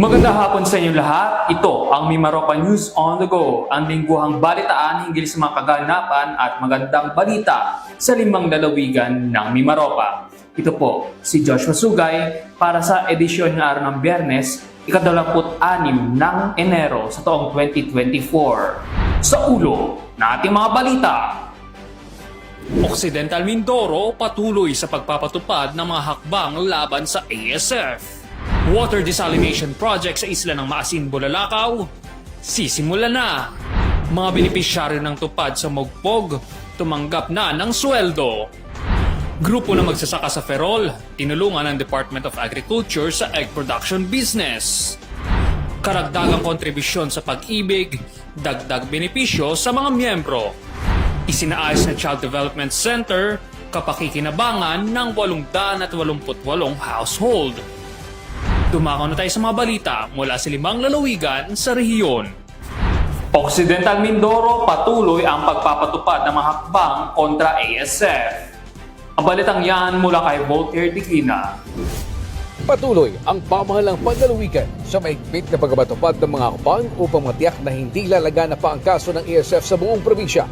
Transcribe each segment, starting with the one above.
Magandang hapon sa inyo lahat. Ito ang Mimaropa News on the Go, ang lingguhang balitaan hinggil sa mga kaganapan at magandang balita sa limang lalawigan ng Mimaropa. Ito po, si Joshua Sugay para sa edisyon ng araw ng Biyernes, ikadalamput-anim ng Enero sa taong 2024. Sa ulo na ating mga balita, Occidental Mindoro patuloy sa pagpapatupad ng mga hakbang laban sa ASF. Water Desalination Project sa isla ng Maasin, Bulalakaw, sisimula na. Mga benepisyaryo ng tupad sa Mogpog, tumanggap na ng sweldo. Grupo na magsasaka sa Ferrol, tinulungan ng Department of Agriculture sa egg production business. Karagdagang kontribusyon sa pag-ibig, dagdag benepisyo sa mga miyembro. Isinaayos na Child Development Center, kapakikinabangan ng 888 household. Dumako na tayo sa mga balita mula sa limang lalawigan sa rehiyon. Occidental Mindoro patuloy ang pagpapatupad ng mga hakbang kontra ASF. Ang balitang yan mula kay Voltaire Tiquina. Patuloy ang pamahalang panlalawigan sa maigpit na pagbabatupad ng mga hakbang upang matiyak na hindi lalaga na pa ang kaso ng ESF sa buong probinsya.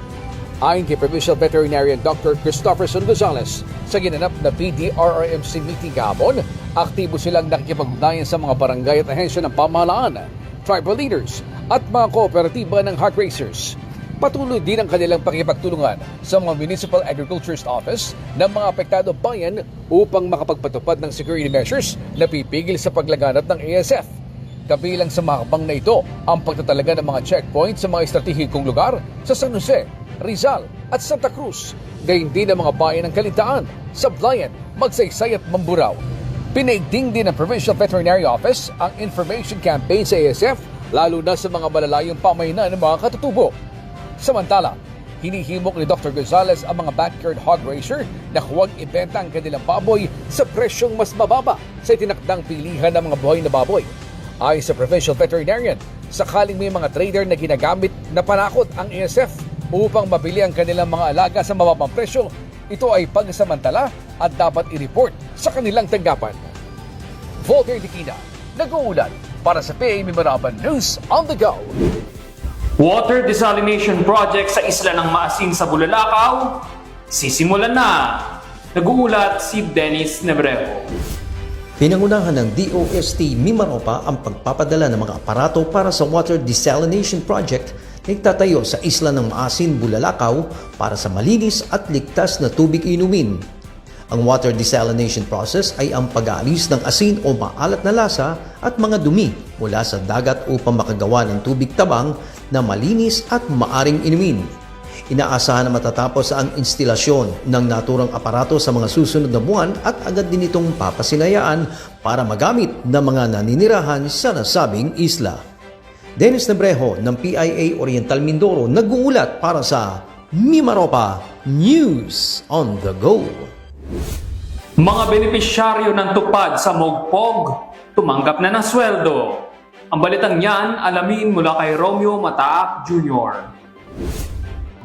Ayon kay Provincial Veterinarian Dr. Christopherson Gonzalez, sa ginanap na PDRRMC meeting kahapon, aktibo silang nakikipag-ugnayan sa mga barangay at ahensya ng pamahalaan, tribal leaders at mga kooperatiba ng heart racers. Patuloy din ang kanilang pakipagtulungan sa mga Municipal Agriculturist Office ng mga apektado bayan upang makapagpatupad ng security measures na pipigil sa paglaganap ng ASF. Kabilang sa mga hakbang na ito ang pagtatalaga ng mga checkpoint sa mga estratehikong lugar sa San Jose, Rizal at Santa Cruz, gayon din ang mga bayan ng Kalintaan, Sablayan, Magsaysay at Mamburao. Pinaigting din ng Provincial Veterinary Office ang information campaign sa ASF lalo na sa mga malalayong pamahinan ng mga katutubo. Samantala, hinihimok ni Dr. Gonzalez ang mga backyard hog racer na huwag ibenta ang kanilang baboy sa presyong mas mababa sa itinakdang pilihan ng mga buhay na baboy. Ayon sa provincial veterinarian, sakaling may mga trader na ginagamit na panakot ang ASF upang mabili ang kanilang mga alaga sa mababang presyo, ito ay pagsamantala at dapat i-report sa kanilang tanggapan. Voltaire Dikina, nag-uulan para sa PA Mimaraban News on the Go. Water Desalination Project sa isla ng Maasin sa Bulalakaw, sisimulan na. Nag-uulat si Dennis Nebrejo. Pinangunahan ng DOST Mimaropa ang pagpapadala ng mga aparato para sa Water Desalination Project na itatayo sa isla ng Maasin, Bulalakaw para sa malinis at ligtas na tubig inumin. Ang water desalination process ay ang pag-aalis ng asin o maalat na lasa at mga dumi mula sa dagat upang makagawa ng tubig tabang na malinis at maaring inumin. Inaasahan na matatapos ang instalasyon ng naturang aparato sa mga susunod na buwan at agad din itong papasinayaan para magamit ng mga naninirahan sa nasabing isla. Dennis Nebrejo ng PIA Oriental Mindoro nag-uulat para sa Mimaropa News on the Go. Mga benepisyaryo ng tupad sa Mogpog, tumanggap na ng sweldo. Ang balitang yan, alamin mula kay Romeo Mataak Jr.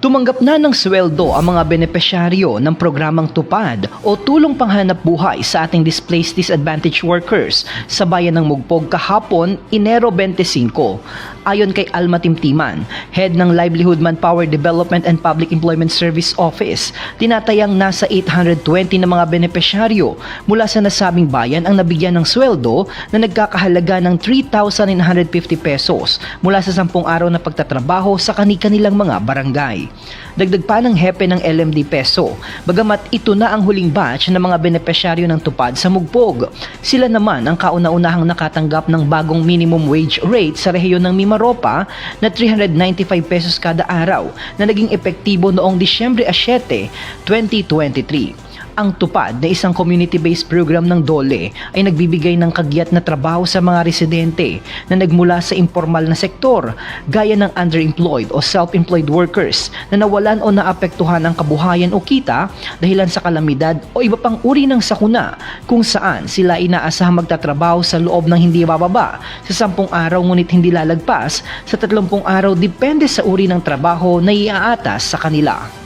Tumanggap na ng sweldo ang mga benepisyaryo ng programang Tupad o Tulong Panghanap Buhay sa ating displaced disadvantaged workers sa bayan ng Mugpog kahapon, Enero 25. Ayon kay Alma Timtiman, head ng Livelihood Manpower Development and Public Employment Service Office, tinatayang nasa 820 na mga benepisyaryo mula sa nasabing bayan ang nabigyan ng sweldo na nagkakahalaga ng 3,950 pesos mula sa 10 araw na pagtatrabaho sa kani-kanilang mga barangay. Dagdag pa ng hepe ng LMD Peso, bagamat ito na ang huling batch ng mga benepisyaryo ng tupad sa Mugpog. Sila naman ang kauna-unahang nakatanggap ng bagong minimum wage rate sa rehiyon ng Mimaropa na 395 pesos kada araw na naging epektibo noong Disyembre 7, 2023 ang tupad na isang community-based program ng DOLE ay nagbibigay ng kagyat na trabaho sa mga residente na nagmula sa informal na sektor gaya ng underemployed o self-employed workers na nawalan o naapektuhan ang kabuhayan o kita dahilan sa kalamidad o iba pang uri ng sakuna kung saan sila inaasahang magtatrabaho sa loob ng hindi bababa sa 10 araw ngunit hindi lalagpas sa 30 araw depende sa uri ng trabaho na iaatas sa kanila.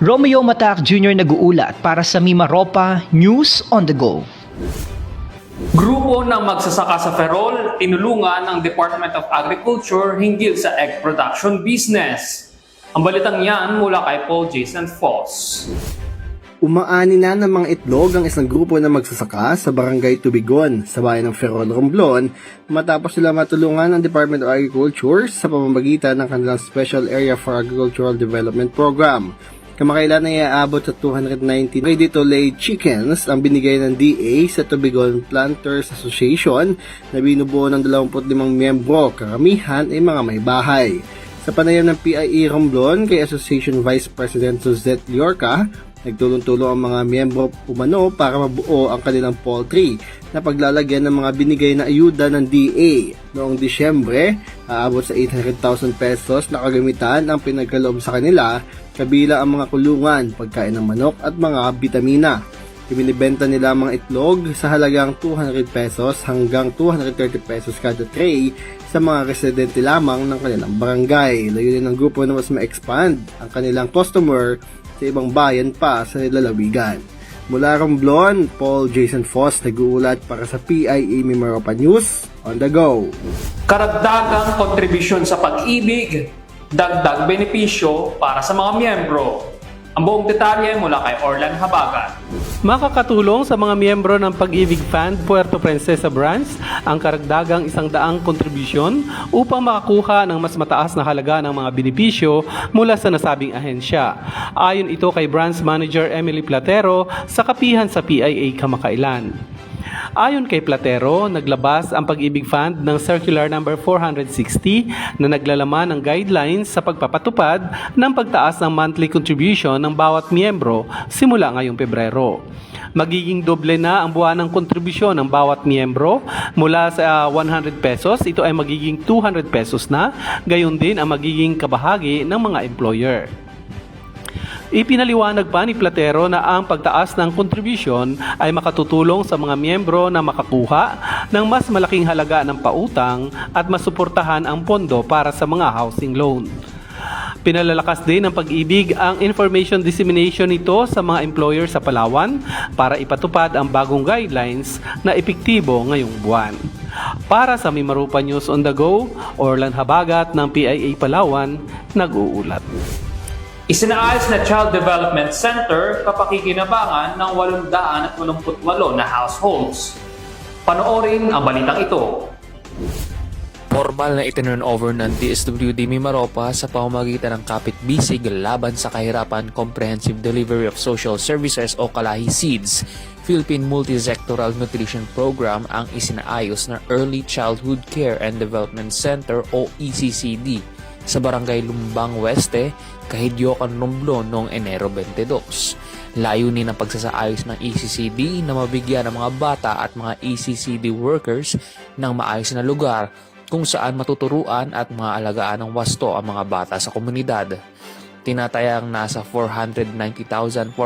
Romeo Matac Jr. nag-uulat para sa Mimaropa News on the Go. Grupo ng magsasaka sa Ferrol, tinulungan ng Department of Agriculture hinggil sa egg production business. Ang balitang yan mula kay Paul Jason Foss. Umaani na ng mga itlog ang isang grupo na magsasaka sa barangay Tubigon sa bayan ng Ferrol, Romblon matapos sila matulungan ng Department of Agriculture sa pamamagitan ng kanilang Special Area for Agricultural Development Program. Kamakailan ay aabot sa 290 ready-to-lay chickens ang binigay ng DA sa Tubigon Planters Association na binubuo ng 25 miyembro, karamihan ay mga may bahay. Sa panayam ng PIE Romblon kay Association Vice President Suzette Liorca, nagtulong-tulong ang mga miyembro umano para mabuo ang kanilang poultry na paglalagyan ng mga binigay na ayuda ng DA. Noong Disyembre, aabot sa 800,000 pesos na kagamitan ang pinagkaloob sa kanila kabila ang mga kulungan, pagkain ng manok at mga bitamina. Ibinibenta nila mga itlog sa halagang 200 pesos hanggang 230 pesos kada tray sa mga residente lamang ng kanilang barangay. Layunin ng grupo na mas ma-expand ang kanilang customer sa ibang bayan pa sa nilalawigan. Mula Romblon, Paul Jason Foss nag-uulat para sa PIA Mimaropa News on the go. Karagdagang kontribusyon sa pag-ibig, dagdag benepisyo para sa mga miyembro. Ang buong detalye mula kay Orlan Habagat. Makakatulong sa mga miyembro ng Pag-ibig Fund Puerto Princesa Branch ang karagdagang isang daang kontribusyon upang makakuha ng mas mataas na halaga ng mga benepisyo mula sa nasabing ahensya. Ayon ito kay Branch Manager Emily Platero sa kapihan sa PIA Kamakailan. Ayon kay Platero, naglabas ang Pag-ibig Fund ng Circular Number 460 na naglalaman ng guidelines sa pagpapatupad ng pagtaas ng monthly contribution ng bawat miyembro simula ngayong Pebrero. Magiging doble na ang buwan ng kontribusyon ng bawat miyembro mula sa ah, 100 pesos, ito ay magiging 200 pesos na, gayon din ang magiging kabahagi ng mga employer. Ipinaliwanag pa ni Platero na ang pagtaas ng contribution ay makatutulong sa mga miyembro na makakuha ng mas malaking halaga ng pautang at masuportahan ang pondo para sa mga housing loan. Pinalalakas din ng pag-ibig ang information dissemination nito sa mga employer sa Palawan para ipatupad ang bagong guidelines na epektibo ngayong buwan. Para sa Mimarupa News on the Go, Orlan Habagat ng PIA Palawan, nag-uulat. Isinaayos na Child Development Center kapakikinabangan ng 888 na households. Panoorin ang balitang ito. Formal na itinurn over ng DSWD Mimaropa sa pamamagitan ng Kapit Bisig laban sa kahirapan Comprehensive Delivery of Social Services o Kalahi SEEDS Philippine Multisectoral Nutrition Program ang isinaayos na Early Childhood Care and Development Center o ECCD sa Barangay Lumbang Weste, Kahidyokan, Romblon noong Enero 22. Layunin ng pagsasaayos ng ECCD na mabigyan ng mga bata at mga ECCD workers ng maayos na lugar kung saan matuturuan at maalagaan ng wasto ang mga bata sa komunidad. Tinatayang nasa 490,475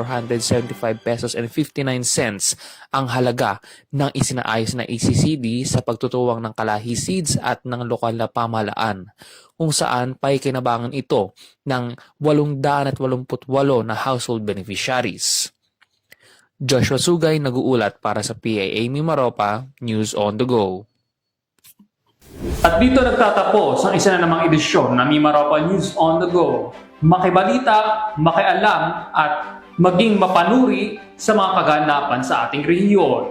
pesos and 59 cents ang halaga ng isinaayos na ECCD sa pagtutuwang ng Kalahi Seeds at ng lokal na pamahalaan kung saan paikinabangan ito ng 888 na household beneficiaries. Joshua Sugay nag-uulat para sa PAA Mimaropa News on the Go. At dito nagtatapos ang isa na namang edisyon ng Mimaropa News on the Go. Makibalita, makialam at maging mapanuri sa mga kaganapan sa ating rehiyon.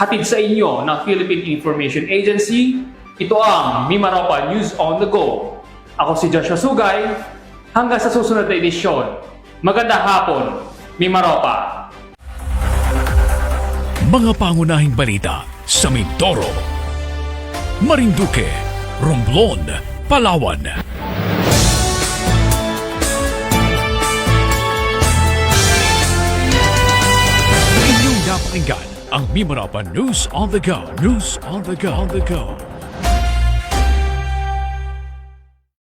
Hatid sa inyo ng Philippine Information Agency, ito ang Mimaropa News on the Go. Ako si Joshua Sugay. Hanggang sa susunod na edisyon. Magandang hapon, Mimaropa. Mga pangunahing balita sa Mindoro, Marinduque, Romblon, Palawan. Inyong napakinggan ang Mimarapa News on the Go. News on the Go. On the Go.